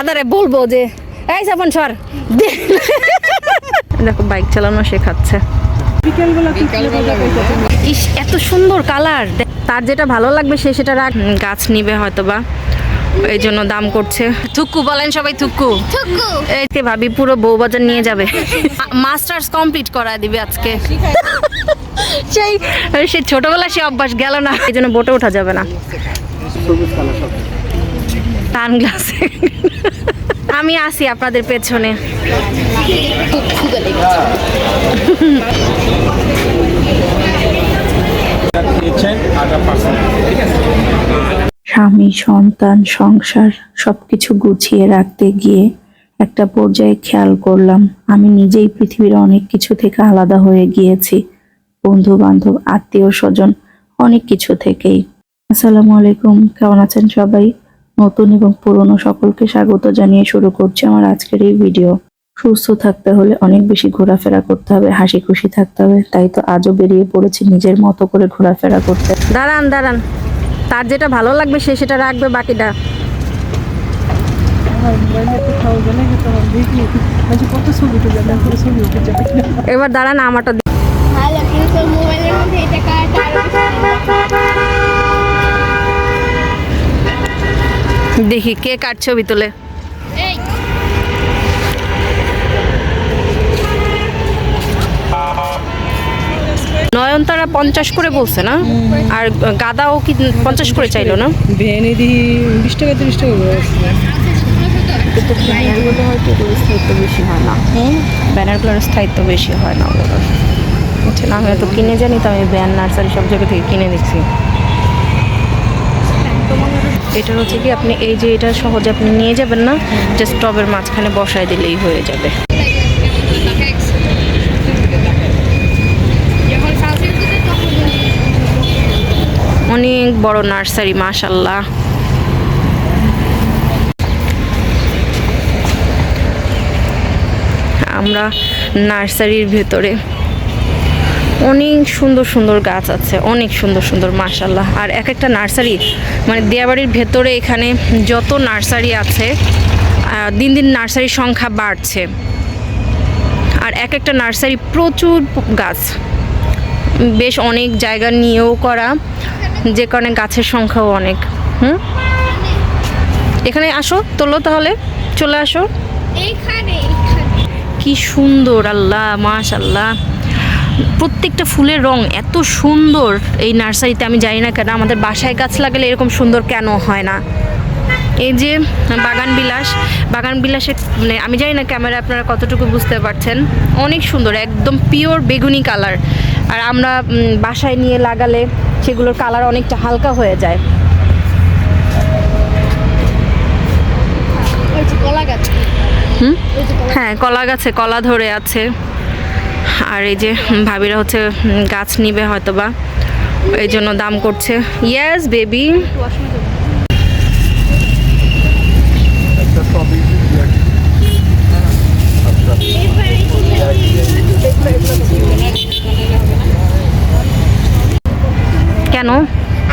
আদারে বলব যে এই সাপন সর দেখো বাইক চালানো শেখাচ্ছে ইস এত সুন্দর কালার। তার যেটা ভালো লাগবে সে সেটা রাখ গাছ নিবে হয়তো বা এই জন্য দাম করছে। থুক্কু বলেন সবাই থুক্কু থুকু। এইকে ভাবি পুরো বউ বাজার নিয়ে যাবে। মাস্টার্স কমপ্লিট করা দিবে আজকে। সেই সে ছোটবেলা সে অভ্যাস গেল না। এই জন্য বোটে ওঠা যাবে না। সানগ্লাস। আমি আসি আপনাদের পেছনে। স্বামী, সন্তান, সংসার, সবকিছু গুছিয়ে রাখতে গিয়ে একটা পর্যায়ে খেয়াল করলাম, আমি নিজেই পৃথিবীর অনেক কিছু থেকে আলাদা হয়ে গিয়েছি। বন্ধু বান্ধব আত্মীয় স্বজন অনেক কিছু থেকেই। আসসালামু আলাইকুম, কেমন আছেন সবাই? নতুন এবং পুরনো সকলকে স্বাগত জানিয়ে শুরু করছি আমার আজকের এই ভিডিও। সুস্থ থাকতে হলে অনেক বেশি ঘোরাফেরা করতে হবে হাসি খুশি থাকতে হবে তাই তো আজও বেরিয়ে পড়েছি নিজের মতো করে ঘোরাফেরা করতে। দাঁড়ান দাঁড়ান। তার যেটা ভালো লাগবে সে সেটা রাখবে বাকিটা। এবার দাঁড়ান আমারটা দি- ভালো কিন্তু মোবাইলের মধ্যে এটা কাটা দেখি কে কার ছবি তোলে। নয়নতারা পঞ্চাশ করে বলছে না? আর গাদাও কি পঞ্চাশ করে চাইলো না? ভ্যানে দিই বিশ টাকা তিরিশ টাকা স্থায়িত্ব বেশি হয় না ব্যানারগুলোর স্থায়িত্ব বেশি হয় না ওগুলোর। আমি তো কিনে জানি তো আমি ব্যান নার্সারি সব জায়গা থেকে কিনে দেখছি। এটা হচ্ছে কি, আপনি এই যে এটা সহজে আপনি নিয়ে যাবেন না জাস্ট টবের মাঝখানে বসায় দিলেই হয়ে যাবে। অনেক বড় নার্সারি মাশাল্লাহ আমরা নার্সারির ভেতরে অনেক সুন্দর সুন্দর গাছ আছে অনেক সুন্দর সুন্দর মাশাল্লাহ আর এক একটা নার্সারি মানে দিয়াবাড়ির ভেতরে এখানে যত নার্সারি আছে দিন দিন নার্সারির সংখ্যা বাড়ছে। আর এক একটা নার্সারি প্রচুর গাছ। বেশ অনেক জায়গা নিয়েও করা যে কারণে গাছের সংখ্যাও অনেক। হুম? এখানে আসো তোলো তাহলে চলে আসো। কি সুন্দর আল্লাহ মাশাল্লাহ প্রত্যেকটা ফুলের রং এত সুন্দর এই নার্সারিতে আমি জানি না কেন আমাদের বাসায় গাছ লাগালে এরকম সুন্দর কেন হয় না? এই যে বাগান বিলাস বাগান বিলাসে মানে আমি জানি না ক্যামেরা আপনারা কতটুকু বুঝতে পারছেন অনেক সুন্দর একদম পিওর বেগুনি কালার। আর আমরা বাসায় নিয়ে লাগালে সেগুলোর কালার অনেকটা হালকা হয়ে যায়। হ্যাঁ কলা গাছে কলা ধরে আছে। আর এই যে ভাবিরা হচ্ছে গাছ নিবে হয়তো বা এই জন্য দাম করছে। ইয়েস বেবি কেন?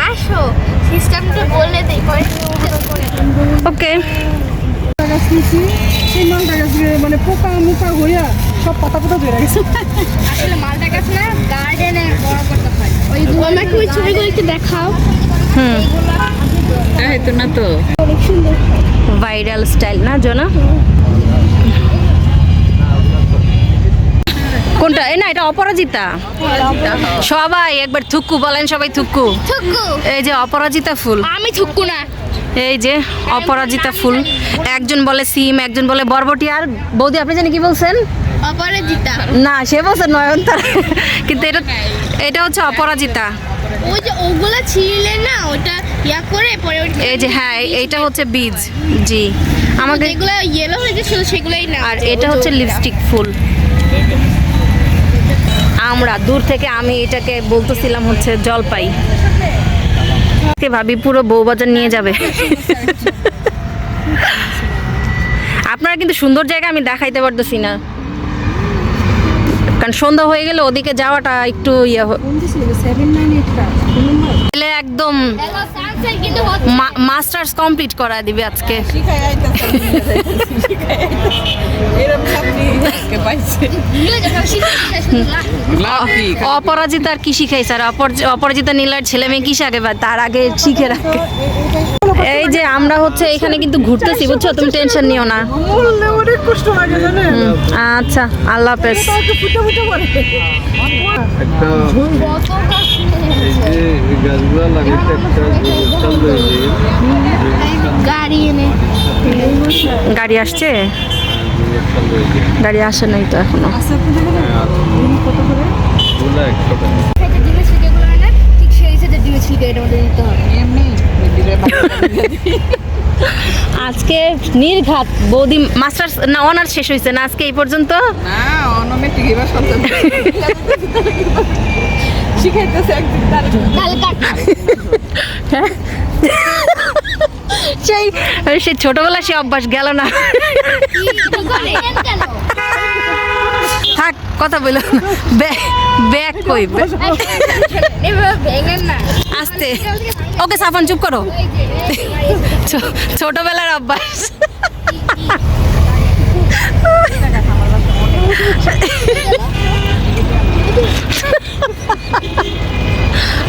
আসো সিস্টেমটা বলে দেই ওকে মানে পোকা মুকা হইয়া সব পাতা পাতা ধরে গেছে। আসলে মালটা গাছ না গার্ডেনে বড় করতে হয়। ওইগুলো আমাকে ওই ছবিগুলো একটু দেখাও। হুম। হ্যাঁ তো না তো। অনেক সুন্দর। ভাইরাল স্টাইল না জনা? কোনটা? এই না এটা অপরাজিতা। সবাই একবার থুক্কু বলেন সবাই থুক্কু থুকু। এই যে অপরাজিতা ফুল। আমি থুকু না। এই যে অপরাজিতা ফুল। একজন বলে সিম একজন বলে বরবটি। আর বৌদি আপনি জানি কি বলছেন? অপরাজিতা। না সে বলছে নয়নতারা। কিন্তু এটা এটা হচ্ছে অপরাজিতা। ওই যে ওগুলা ছিলে না ওটা ইয়া করে পরে এই যে হ্যাঁ এইটা হচ্ছে বীজ। জি। আমাকে যেগুলো ইয়েলো হয়ে গেছিল সেগুলোই না আর এটা হচ্ছে লিপস্টিক ফুল। আমরা দূর থেকে আমি এটাকে বলতেছিলাম হচ্ছে জলপাই। কে ভাবি পুরো বউবাজার নিয়ে যাবে। আপনারা কিন্তু সুন্দর জায়গা আমি দেখাইতে পারতেছি না। কারণ সন্ধ্যা হয়ে গেলে ওদিকে যাওয়াটা একটু ইয়ে ছেলে একদম মাস্টার্স কমপ্লিট করা দিবে আজকে। অপরাজিতা আর কি শিখাই স্যার অপরাজিতা নীলার ছেলে মেয়ে কি শিখে বা তার আগে শিখে রাখে। এই যে আমরা হচ্ছে এখানে কিন্তু ঘুরতেছি বুঝছ? তুমি টেনশন নিও না। অনেক কষ্ট লাগে আচ্ছা আল্লাহ হাফেজ। এই যে গাছগুলো লাগাইতে একটা ব্যবস্থা গাড়ি এনে। গাড়ি আসছে? গাড়ি আসে নাই তো এখনও। আজকে নির্ঘাত বৌদি মাস্টার্স না অনার্স শেষ হয়েছে না আজকে এই পর্যন্ত? না সন্তান। শিখাইতেছে একদিন সেই সেই ছোটবেলা সে অভ্যাস গেল না থাক কথা বলল ব্যাগ কই আস্তে ওকে সাফান চুপ করো ছোটবেলার অভ্যাস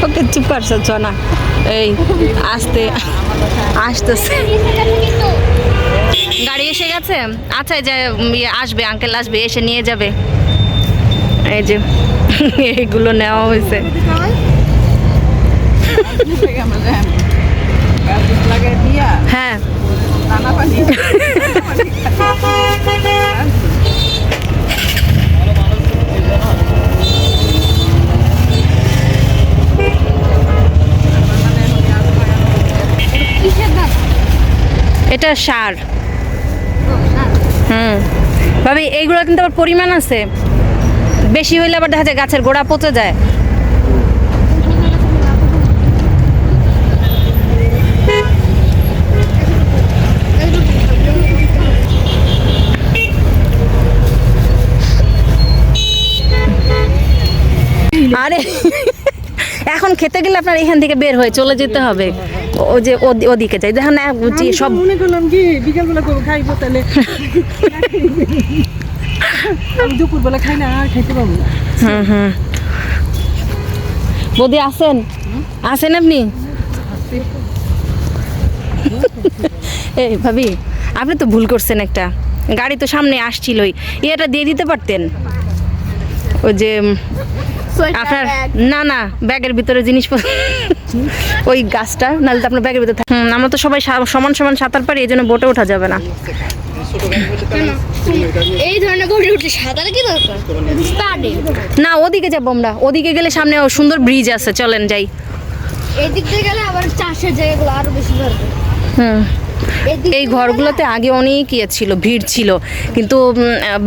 ওকে চুপ করছ চ না। এই আসতে আসতেছে। গাড়ি এসে গেছে? আচ্ছা এই যে ইয়ে আসবে আঙ্কেল আসবে এসে নিয়ে যাবে। এই যে এইগুলো নেওয়া হয়েছে। হ্যাঁ। এটা সার। হুম। ভাবি এইগুলো কিন্তু আবার পরিমাণ আছে। বেশি হইলে আবার দেখা যায় গাছের গোড়া পচে যায়। আরে এখন খেতে গেলে আপনার এখান থেকে বের হয়ে চলে যেতে হবে। ও যে ওদি- ওদিকে যাই দেখেন না সব মনে করলাম কি বিকালবেলা খাইবো তাহলে। আমি দুপুরবেলা খাই না আর খাইতে পারব না। হুম হুম। বৌদি আছেন আছেন আপনি? এই ভাবি আপনি তো ভুল করছেন একটা। গাড়ি তো সামনে আসছিলই। এটা দিয়ে দিতে পারতেন? ওই যে আপনার না না ব্যাগের ভিতরে জিনিসপত্র। ওই গাছটা নাহলে তো আপনার ব্যাগের ভিতরে থাক- হুম, আমরা তো সবাই সমান সমান সাঁতার পারি এই জন্য বোটে ওঠা যাবে না। এই ধরনের গড়ে উঠে সাঁতার কি দরকার? না ওদিকে যাব আমরা। ওদিকে গেলে সামনে সুন্দর ব্রিজ আছে চলেন যাই। এদিক দিয়ে গেলে আবার চাষের জায়গাগুলো আরও বেশি হুম। এই ঘরগুলোতে আগে অনেক ইয়ে ছিল ভিড় ছিল। কিন্তু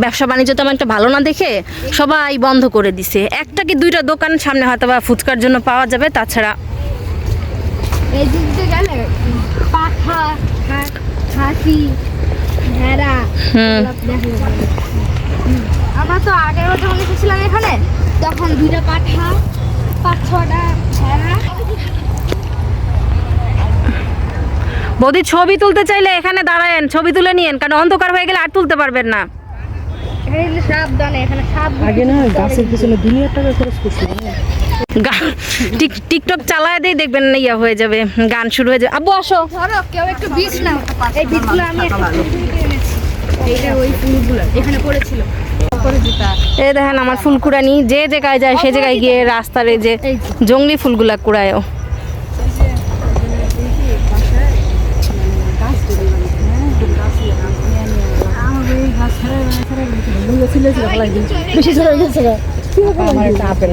ব্যবসা বাণিজ্য তেমন একটা ভালো না দেখে সবাই বন্ধ করে দিছে। একটা কি দুইটা দোকান সামনে হয়তো বা ফুচকার জন্য পাওয়া যাবে তাছাড়া। আমরা তো আগের যখন এসেছিলাম এখানে তখন দুইটা পাঠা পাঁচ ছটা ভেড়া। বৌদি ছবি তুলতে চাইলে এখানে দাঁড়ায়েন ছবি তুলে নিয়েন কারণ অন্ধকার হয়ে গেলে আর তুলতে পারবেন না। না টিকটক চালায় দিয়ে দেখবেন না ইয়া হয়ে যাবে গান শুরু হয়ে যাবে। আব্বু আসো। কেউ একটু বীজ নাও। এই বীজগুলো আমি এখানে পড়েছিল। দেখেন আমার ফুল কুড়ানি যে জায়গায় যায় সে জায়গায় গিয়ে রাস্তার এই যে জঙ্গলি ফুলগুলা কুড়ায়ও বেশি ঝরে গেছে আমার একটা আপেল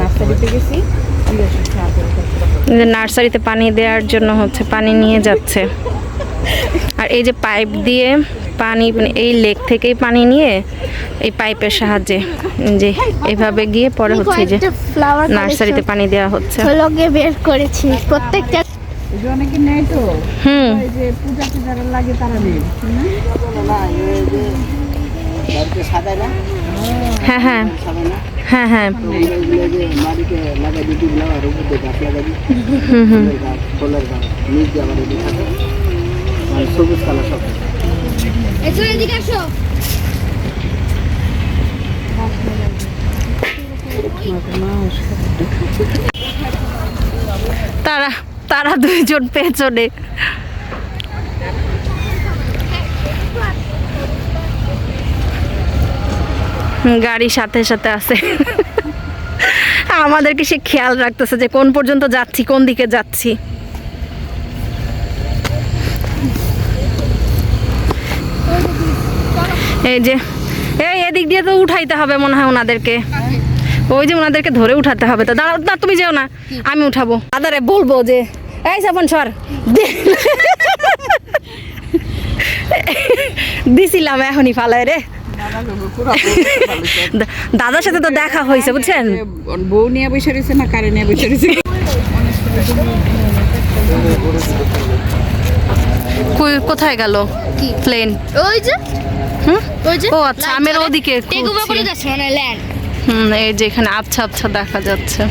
নার্সারিতে গেছি। পানি দেওয়ার জন্য হচ্ছে পানি নিয়ে যাচ্ছে। আর এই যে পাইপ দিয়ে পানি মানে এই লেক থেকেই পানি নিয়ে এই পাইপের সাহায্যে যে এইভাবে গিয়ে পরে হচ্ছে যে নার্সারিতে পানি দেওয়া হচ্ছে। বের করেছি প্রত্যেকটা এই যে অনেকে নেয় তো হুম। হ্যাঁ হ্যাঁ। হ্যাঁ হ্যাঁ। হুম হুম। আর সবুজ কালার সব। এসো এদিকে আসো। তারা তারা দুইজন পেছনে। গাড়ি সাথে সাথে আছে। আমাদেরকে সে খেয়াল রাখতেছে যে কোন পর্যন্ত যাচ্ছি, কোন দিকে যাচ্ছি। এই যে, এই এদিক দিয়ে তো উঠাইতে হবে মনে হয় ওনাদেরকে। ওই যে ওনাদেরকে ধরে উঠাতে হবে তো। দাঁড়াও না তুমি যেও না, আমি উঠাবো। আদারে বলব যে, এই সাপন সর দিছিলাম এখনই ফালায় রে। দাদার সাথে তো দেখা হয়েছে বুঝছেন? বউ নিয়ে বসে রয়েছে না কারে নিয়ে বসে রয়েছে? কই- কোথায় গেল? কি? প্লেন ওই যে? হুম? ওই যে? ও আচ্ছা আমের ওদিকে মানে ল্যান্ড হুম এই যে এখানে আবছা আবছা দেখা যাচ্ছে।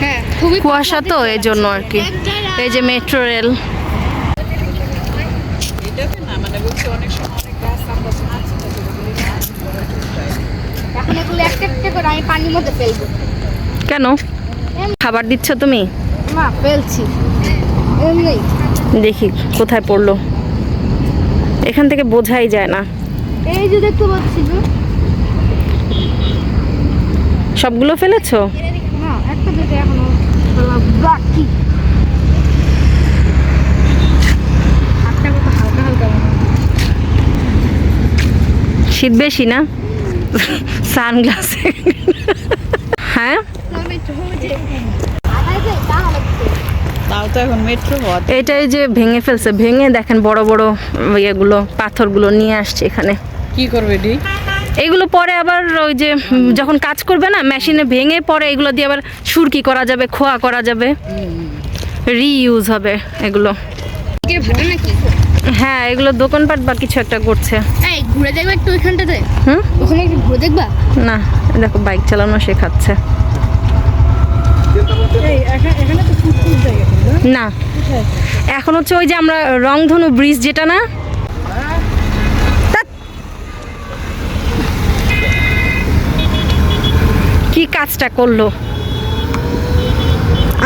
হ্যাঁ খুবই কুয়াশা তো এই জন্য আর কি। এই যে মেট্রো রেল এটাতে না মানে বলছি অনেক সময় অনেক গাছ আমরা আছে এখন এগুলো একটা একটা করে আমি পানির মধ্যে ফেলব। কেন? খাবার দিচ্ছ তুমি? মা ফেলছি। এমনি। দেখি কোথায় পড়ল? এখান থেকে বোঝাই যায় না। এই যে দেখতে পাচ্ছি সবগুলো ফেলেছো? না একটা দুটো এখনও ফেলা বাকি। হালকা হালকা শীত বেশি না? সানগ্লাসে। হ্যাঁ? তাও তো এখন মেট্রো হওয়া এটাই যে ভেঙে ফেলছে ভেঙে দেখেন বড় বড় ইয়েগুলো পাথরগুলো নিয়ে আসছে এখানে। কি করবে ডি? এগুলো পরে আবার ওই যে যখন কাজ করবে না মেশিনে ভেঙে পরে এগুলো দিয়ে আবার সুরকি করা যাবে খোয়া করা যাবে। রিইউজ হবে এগুলো। হ্যাঁ এগুলো দোকানপাট বা কিছু একটা করছে। এই ঘুরে দেখবা একটু ওইখানটাতে? হুম? ওখানে একটু ঘুরে দেখবা? না দেখো বাইক চালানো শেখাচ্ছে না? এখন হচ্ছে ওই যে আমরা রংধনু ব্রিজ যেটা না। কি কাজটা করল?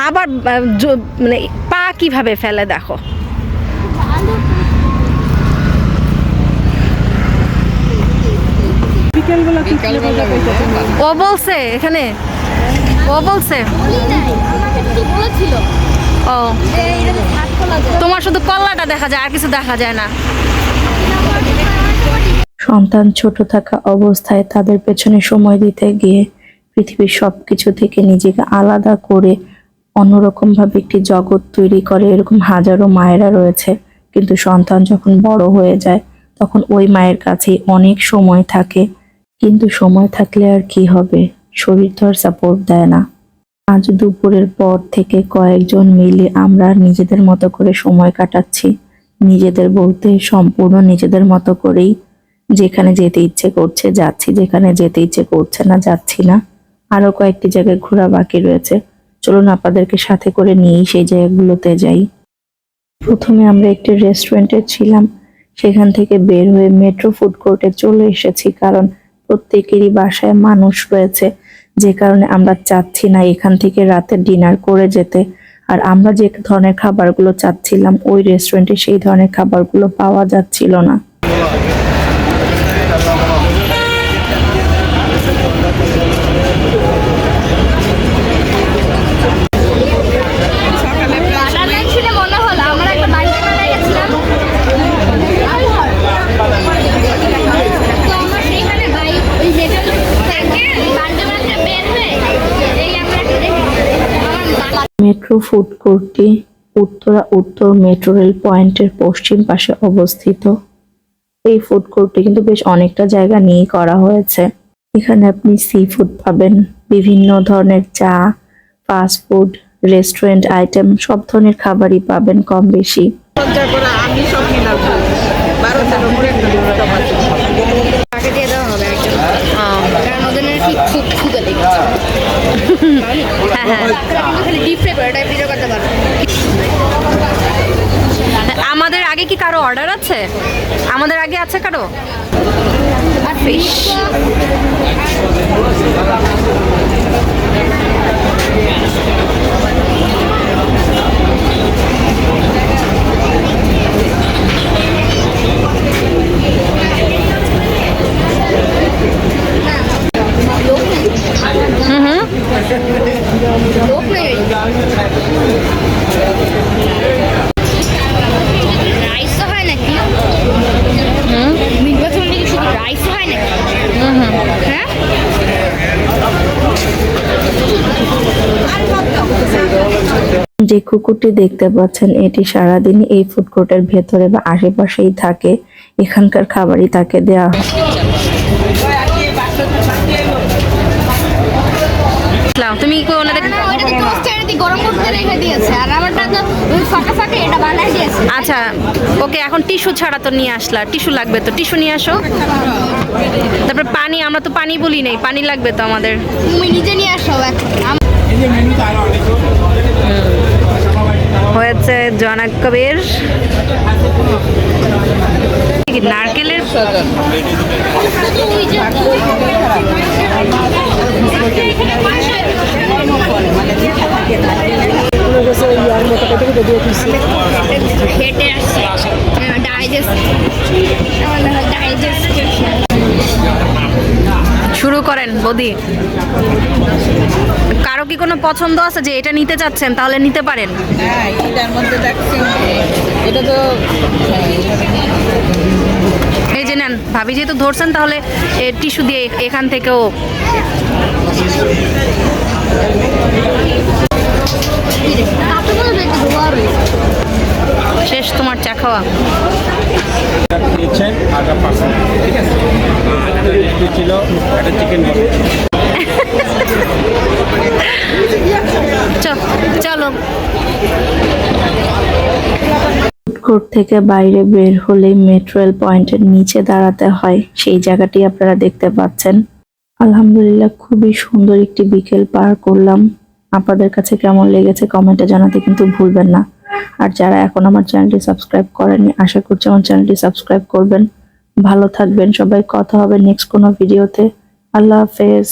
আবার মানে পা কীভাবে ফেলে দেখো? বিকালবেলা ও বলছে এখানে? ও বলছে। ও। তোমার শুধু কল্লাটা দেখা যায় আর কিছু দেখা যায় না। সন্তান ছোট থাকা অবস্থায় তাদের পেছনে সময় দিতে গিয়ে পৃথিবীর সবকিছু থেকে নিজেকে আলাদা করে অন্যরকম ভাবে একটি জগৎ তৈরি করে। এরকম হাজারো মায়েরা রয়েছে। কিন্তু সন্তান যখন বড় হয়ে যায় তখন ওই মায়ের কাছেই অনেক সময় থাকে। কিন্তু সময় থাকলে আর কি হবে? শরীর তো আর সাপোর্ট দেয় না। আজ দুপুরের পর থেকে কয়েকজন মিলে আমরা নিজেদের মতো করে সময় কাটাচ্ছি। নিজেদের বলতে সম্পূর্ণ নিজেদের মতো করেই যেখানে যেতে ইচ্ছে করছে যাচ্ছি, যেখানে যেতে ইচ্ছে করছে না যাচ্ছি না। আরও কয়েকটি জায়গায় ঘোরা বাকি রয়েছে। চলুন আপনাদেরকে সাথে করে নিয়েই সেই জায়গাগুলোতে যাই। প্রথমে আমরা একটি রেস্টুরেন্টে ছিলাম। সেখান থেকে বের হয়ে মেট্রো ফুড কোর্টে চলে এসেছি। কারণ প্রত্যেকেরই বাসায় মানুষ রয়েছে। যে কারণে আমরা চাচ্ছি না এখান থেকে রাতে ডিনার করে যেতে। আর আমরা যে ধরনের খাবারগুলো চাচ্ছিলাম, ওই রেস্টুরেন্টে সেই ধরনের খাবারগুলো পাওয়া যাচ্ছিল না বানালেন শুনে মনে হলো আমরা একটা বাড়িতে মেলায় গেছিলাম তো আমরা সেইখানে ভাই ওই যেটা থেকে বার্থডে বার্থডে বের হয়ে এই আমরা একটা দেখেছি আমার মা- মেট্রো ফুড কোর্টটি উত্তরা উত্তর মেট্রো রেল পয়েন্টের পশ্চিম পাশে অবস্থিত। এই ফুড কোর্টটি কিন্তু বেশ অনেকটা জায়গা নিয়ে করা হয়েছে। এখানে আপনি সি ফুড পাবেন, বিভিন্ন ধরনের চা, ফাস্ট ফুড, রেস্টুরেন্ট আইটেম, সব ধরনের খাবারই পাবেন কম বেশি। আমি সব আমাদের আগে কি কারও অর্ডার আছে? আমাদের আগে আছে কারও? আর ফিশ Thank you. যে কুকুরটি দেখতে পাচ্ছেন, এটি সারাদিন এই ফুড কোর্টের ভেতরে বা আশেপাশেই থাকে। এখানকার খাবারই তাকে দেওয়া হয় লাও, তুমি কি ওনাদের না ওইটা তো টোস্টারে দিয়ে গরম করতে রেখে দিয়েছে আর আমারটা তো ওই ফাঁকা ফাঁকা এটা বানাই দিয়েছে। আচ্ছা ওকে এখন টিস্যু ছাড়া তো নিয়ে আসলা টিস্যু লাগবে তো টিস্যু নিয়ে আসো। তারপর পানি আমরা তো পানি বলি নেই পানি লাগবে তো আমাদের। তুমি নিজে নিয়ে আসো হয়েছে জনাক কবির কি নারকেলের? হেঁটে আসছে। ডাইজেস্ট ডাইজেস্ট শুরু করেন বদি। কারও কি কোনো পছন্দ আছে যে এটা নিতে চাচ্ছেন তাহলে নিতে পারেন। হ্যাঁ এটার মধ্যে দেখছেন এটা তো নেন। ভাবি যেহেতু ধরছেন তাহলে টিস্যু দিয়ে এখান থেকেও শেষ তোমার চা খাওয়া। এটা খেয়েছেন পার্সেন্ট ঠিক আছে? ছিল একটা চিকেন চলো। কোর্ট থেকে বাইরে বের হলেই মেট্রো রেল পয়েন্টের নিচে দাঁড়াতে হয়। সেই জায়গাটি আপনারা দেখতে পাচ্ছেন। আলহামদুলিল্লাহ খুবই সুন্দর একটি বিকেল পার করলাম। আপনাদের কাছে কেমন লেগেছে কমেন্টে জানাতে কিন্তু ভুলবেন না। আর যারা এখন আমার চ্যানেলটি সাবস্ক্রাইব করেনি আশা করছি আমার চ্যানেলটি সাবস্ক্রাইব করবেন। ভালো থাকবেন সবাই। কথা হবে নেক্সট কোনো ভিডিওতে। আল্লাহ হাফেজ।